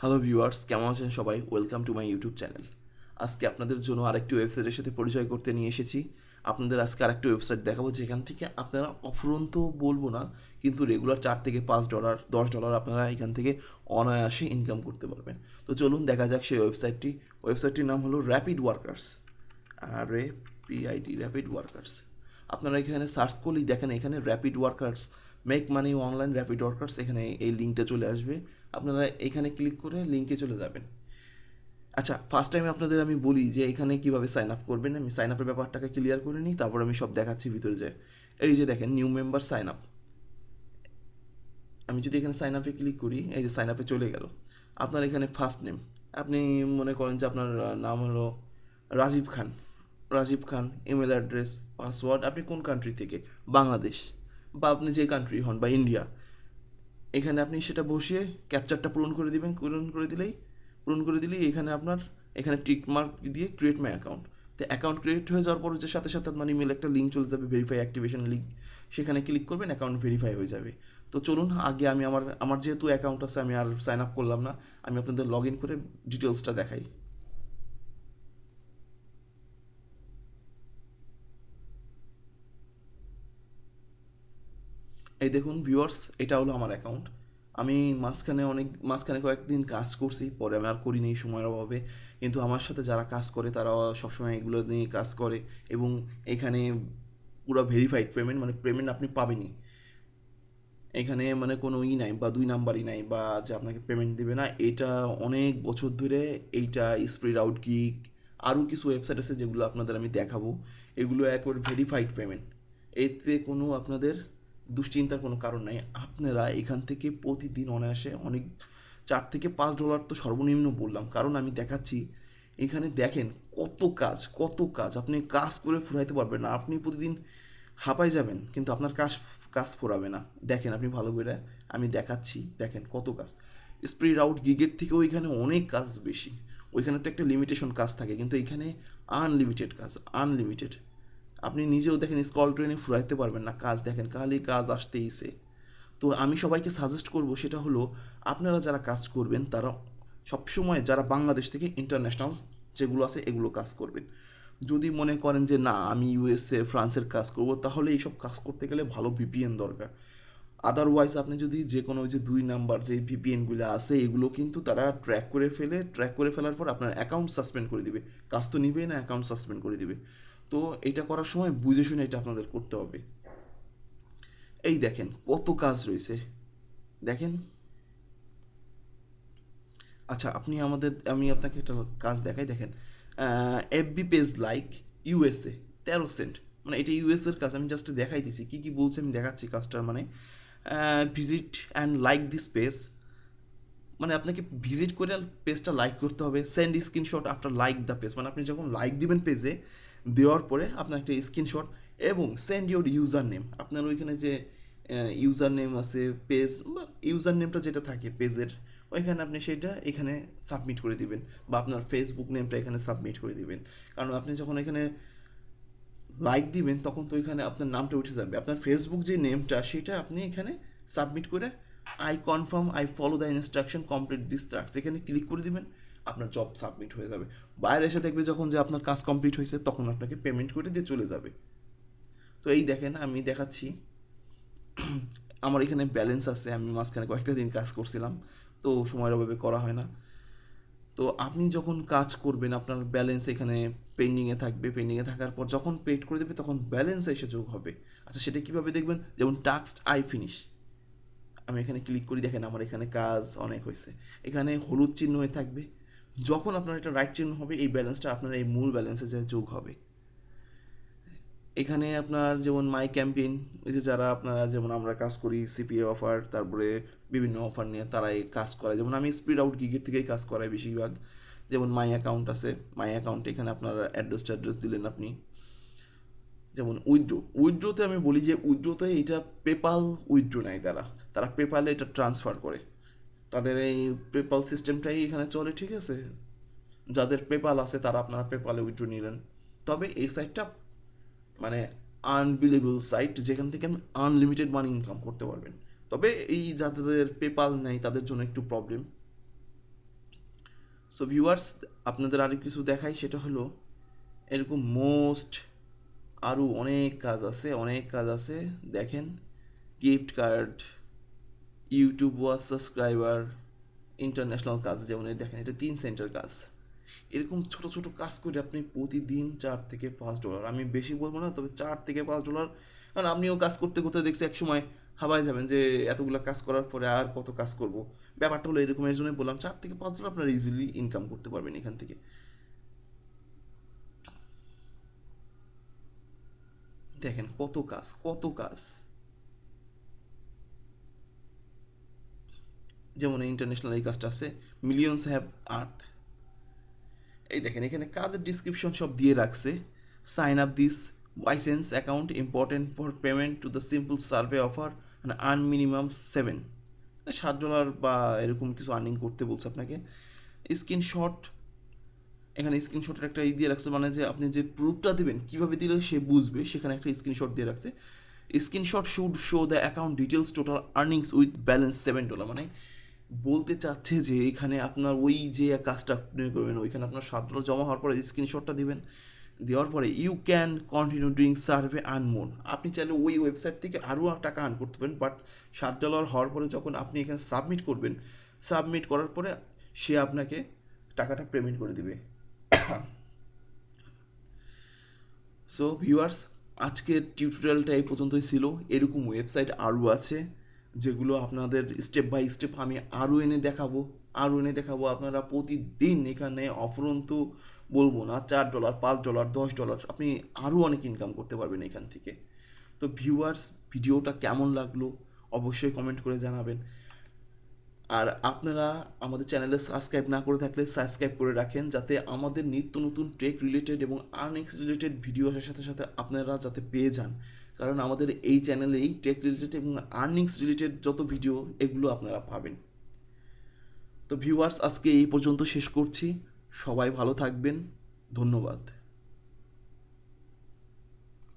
Hello viewers কেমন আছেন সবাই? Welcome to my YouTube channel আজকে আপনাদের জন্য আরেকটি ওয়েবসাইটের সাথে পরিচয় করতে নিয়ে এসেছি। আপনাদের আজকে আরেকটি ওয়েবসাইট দেখাবো, যেখান থেকে আপনারা অফুরন্ত বলব না, কিন্তু রেগুলার চার থেকে পাঁচ ডলার দশ ডলার আপনারা এখান থেকে অনায়াসে ইনকাম করতে পারবেন। তো চলুন দেখা যাক সেই ওয়েবসাইটটি ওয়েবসাইটটির নাম হলো rapid workers R A P I D rapid workers আপনারা এখানে সার্চ করলেই দেখেন এখানে rapid workers make money online rapid workers এখানে এই লিঙ্কটা চলে আসবে। আপনারা এখানে ক্লিক করে লিঙ্কে চলে যাবেন। আচ্ছা ফার্স্ট টাইম আপনাদের আমি বলি যে এখানে কীভাবে সাইন আপ করবেন। আমি সাইন আপের ব্যাপারটাকে ক্লিয়ার করে নিই, তারপর আমি সব দেখাচ্ছি ভিতরে যায় এই যে দেখেন নিউ মেম্বার সাইন আপ আমি যদি এখানে সাইন আপে ক্লিক করি, এই যে সাইন আপে চলে গেল। আপনার এখানে ফার্স্ট নেম আপনি মনে করেন যে আপনার নাম হলো Rajib Khan. Rajib Khan email address password আপনি কোন কান্ট্রি থেকে? বাংলাদেশ। বা আপনি যে কান্ট্রি হন বা ইন্ডিয়া এখানে আপনি সেটা বসিয়ে ক্যাপচারটা পূরণ করে দিবেন, পূরণ করে দিলেই, পূরণ করে দিলেই এখানে আপনার, এখানে টিক মার্ক দিয়ে ক্রিয়েট মাই অ্যাকাউন্ট তো অ্যাকাউন্ট ক্রিয়েট হয়ে যাওয়ার পর যে সাথে সাথে আপনার ইমেল একটা লিঙ্ক চলে যাবে ভেরিফাই অ্যাক্টিভেশন লিঙ্ক সেখানে ক্লিক করবেন অ্যাকাউন্ট ভেরিফাই হয়ে যাবে। তো চলুন, আগে আমি আমার আমার যেহেতু অ্যাকাউন্ট আছে, আমি আর সাইন আপ করলাম না, আমি আপনাদের লগ ইন করে ডিটেলসটা দেখাই। এই দেখুন ভিউয়ার্স এটা হলো আমার অ্যাকাউন্ট আমি মাঝখানে অনেক, মাঝখানে কয়েকদিন কাজ করছি, পরে আমি আর করিনি এই সময়ের অভাবে। কিন্তু আমার সাথে যারা কাজ করে, তারা সবসময় এগুলো নিয়ে কাজ করে এবং এখানে পুরো ভেরিফাইড পেমেন্ট মানে পেমেন্ট আপনি পাবেনই। এখানে মানে কোনো ই নাই বা দুই নাম্বারই নাই বা যে আপনাকে পেমেন্ট দেবে না, এটা অনেক বছর ধরে এইটা স্প্রিড আউট গিক আরও কিছু ওয়েবসাইট আছে যেগুলো আপনাদের আমি দেখাবো। এগুলো একবার ভেরিফাইড পেমেন্ট এতে কোনো আপনাদের দুশ্চিন্তার কোনো কারণ নাই। আপনারা এখান থেকে প্রতিদিন অনায়াসে অনেক, চার থেকে পাঁচ ডলার তো সর্বনিম্ন বললাম। কারণ আমি দেখাচ্ছি, এখানে দেখেন কত কাজ কত কাজ। আপনি কাজ করে ফুরাইতে পারবেন না। আপনি প্রতিদিন হাঁপাই যাবেন, কিন্তু আপনার কাজ কাজ ফোরাবে না। দেখেন আপনি ভালো করে আমি দেখাচ্ছি, দেখেন কত কাজ। স্প্রিড আউট গিগের থেকেও এখানে অনেক কাজ বেশি। ওইখানে তো একটা লিমিটেশন কাজ থাকে, কিন্তু এখানে আনলিমিটেড কাজ আনলিমিটেড আপনি নিজেও দেখেন স্কল ট্রেনে ফুরাইতে পারবেন না, কাজ দেখেন কালই কাজ আসতেইছে তো আমি সবাইকে সাজেস্ট করব সেটা হলো, আপনারা যারা কাজ করবেন, তারা সবসময় যারা বাংলাদেশ থেকে ইন্টারন্যাশনাল যেগুলো আছে, এগুলো কাজ করবেন। যদি মনে করেন যে, না, আমি ইউএসএ ফ্রান্সের কাজ করব, তাহলে এইসব কাজ করতে গেলে ভালো ভিপিএন দরকার। আদারওয়াইজ আপনি যদি যে কোনো যে দুই নাম্বার যে ভিপিএনগুলো আছে, এগুলো কিন্তু তারা ট্র্যাক করে ফেলে ট্র্যাক করে ফেলার পর আপনার অ্যাকাউন্ট সাসপেন্ড করে দিবে। কাজ তো নিবেই না অ্যাকাউন্ট সাসপেন্ড করে দিবে। তো এটা করার সময় বুঝে শুনে এটা আপনাদের করতে হবে। এই দেখেন কত কাজ রয়েছে। দেখেন। আচ্ছা আপনি আমাদের, আমি আপনাকে একটা কাজ দেখাই। দেখেন এফবি পেজ লাইক ইউএসএ তেরো সেন্ট মানে এটা ইউএসএর কাজ, আমি জাস্ট দেখাই দিছি কী কী বলছে আমি দেখাচ্ছি কাজটার মানে। Visit and like this page মানে আপনাকে ভিজিট করে পেজটা লাইক করতে হবে। Send screenshot after like the page মানে আপনি যখন লাইক দিবেন পেজে দেওয়ার পরে আপনার একটা স্ক্রিনশট এবং সেন্ড ইউর ইউজার নেম আপনার ওইখানে যে ইউজার নেম আছে পেজ বা ইউজার নেমটা যেটা থাকে পেজের ওইখানে আপনি সেটা এখানে সাবমিট করে দিবেন বা আপনার ফেসবুক নেমটা এখানে সাবমিট করে দিবেন। কারণ আপনি যখন এখানে লাইক দিবেন, তখন তো ওইখানে আপনার নামটা উঠে যাবে। আপনার ফেসবুক যে নেমটা সেটা আপনি এখানে সাবমিট করে I confirm I follow the instruction complete this tracks এখানে ক্লিক করে দিবেন আপনার জব সাবমিট হয়ে যাবে। বাইরে এসে দেখবে যখন যে আপনার কাজ কমপ্লিট হয়েছে, তখন আপনাকে পেমেন্ট করে দিয়ে চলে যাবে। তো এই দেখেন, আমি দেখাচ্ছি। আমার এখানে ব্যালেন্স আছে, আমি মাঝখানে কয়েকটা দিন কাজ করছিলাম, তো সময়ের অভাবে করা হয় না। তো আপনি যখন কাজ করবেন, আপনার ব্যালেন্স এখানে পেন্ডিংয়ে থাকবে। পেন্ডিংয়ে থাকার পর যখন পেড করে দেবে, তখন ব্যালেন্স এসে যোগ হবে। আচ্ছা সেটা কীভাবে দেখবেন? যেমন টাস্ক আই ফিনিশ আমি এখানে ক্লিক করি, দেখেন আমার এখানে কাজ অনেক হয়েছে। এখানে হলুদ চিহ্ন হয়ে থাকবে। যখন আপনার এটা রাইট চিহ্ন হবে, এই ব্যালেন্সটা আপনার এই মূল ব্যালেন্সে যে যোগ হবে। এখানে আপনার যেমন মাই ক্যাম্পেইন এই যে যারা আপনারা যেমন আমরা কাজ করি সিপিএ অফার তারপরে বিভিন্ন অফার নিয়ে তারা এই কাজ করে। যেমন আমি স্পিড আউট গিগের থেকেই কাজ করাই বেশিরভাগ। যেমন মাই অ্যাকাউন্ট আছে মাই অ্যাকাউন্টে এখানে আপনার অ্যাড্রেস ট্যাড্রেস দিলেন আপনি। যেমন উইথড্রো উইথড্রোতে আমি বলি যে উইথড্রোতে এটা পেপাল উইথড্রো নেয় তারা। তারা পেপালে এটা ট্রান্সফার করে। তাদের এই পেপাল সিস্টেমটাই এখানে চলে, ঠিক আছে? যাদের পেপাল আছে, তারা আপনারা পেপালে উইথড্রো নিলেন। তবে এই সাইটটা মানে আনবিলেবল সাইট যেখান থেকে আপনি আনলিমিটেড মানি ইনকাম করতে পারবেন। তবে এই যাদের পেপাল নেই, তাদের জন্য একটু প্রবলেম সো ভিউয়ার্স আপনাদের আরও কিছু দেখাই, সেটা হলো, এরকম মোস্ট আরও অনেক কাজ আছে, অনেক কাজ আছে। দেখেন gift card YouTube watch subscriber international কাজ, যেমন দেখেন, এটা তিন সেন্টার কাজ। এরকম ছোট ছোট কাজ করে আপনি প্রতিদিন চার থেকে পাঁচ ডলার আমি বেশি বলব না, তবে চার থেকে পাঁচ ডলার কারণ আপনিও কাজ করতে করতে দেখছি এক সময় হাবায় যাবেন যে এতগুলো কাজ করার পরে আর কত কাজ করব। ব্যাপারটা হলো এরকম, এর জন্যই বললাম, চার থেকে পাঁচ ডলার আপনারা ইজিলি ইনকাম করতে পারবেন এখান থেকে। দেখেন কত কাজ কত কাজ। যেমন ইন্টারন্যাশনাল এই কাজটা আছে মিলিয়নস হ্যাভ আর্থ এই দেখেন, এখানে কাজের ডিসক্রিপশন সব দিয়ে রাখছে। Sign up this license account important for payment to the simple survey offer earn minimum seven সাত ডলার বা এরকম কিছু আর্নিং করতে বলছে আপনাকে। স্ক্রিনশট এখানে স্ক্রিনশটের একটা ই দিয়ে রাখছে মানে যে আপনি যে প্রুফটা দেবেন, কীভাবে দিলে সে বুঝবে, সেখানে একটা স্ক্রিনশট দিয়ে রাখছে। Screenshot should show the account details total earnings with balance seven dollar মানে বলতে চাচ্ছে যে এখানে আপনার ওই যে কাজটা আপনি করবেন, ওইখানে আপনার সাত ডলার জমা হওয়ার পরে স্ক্রিনশটটা দিবেন। দেওয়ার পরে you can continue doing survey earn more আপনি চাইলে ওই ওয়েবসাইট থেকে আরও টাকা আর্ন করতে পারেন বাট সাত ডলার হওয়ার পরে যখন আপনি এখানে সাবমিট করবেন সাবমিট করার পরে সে আপনাকে টাকাটা পেমেন্ট করে দিবে। সো ভিউয়ার্স আজকের টিউটোরিয়ালটা এই পর্যন্তই ছিল। এরকম ওয়েবসাইট আরও আছে। যেগুলো আপনাদের স্টেপ বাই স্টেপ আমি আরও এনে দেখাবো আরও এনে দেখাবো। আপনারা প্রতিদিন এখানে অফরন্তু বলব না, চার ডলার পাঁচ ডলার দশ ডলার আপনি আরও অনেক ইনকাম করতে পারবেন এখান থেকে। তো ভিউয়ার্স ভিডিওটা কেমন লাগল অবশ্যই কমেন্ট করে জানাবেন। আর আপনারা আমাদের চ্যানেলে সাবস্ক্রাইব না করে থাকলে সাবস্ক্রাইব করে রাখেন, যাতে আমাদের নিত্য নতুন টেক রিলেটেড এবং আর্নিংস রিলেটেড ভিডিও আসার সাথে সাথে আপনারা যাতে পেয়ে যান। কারণ আমাদের এই চ্যানেলেই টেক রিলেটেড এবং আর্নিংস রিলেটেড যত ভিডিও এগুলো আপনারা পাবেন। তো ভিউয়ার্স আজকে এই পর্যন্ত শেষ করছি। সবাই ভালো থাকবেন। ধন্যবাদ।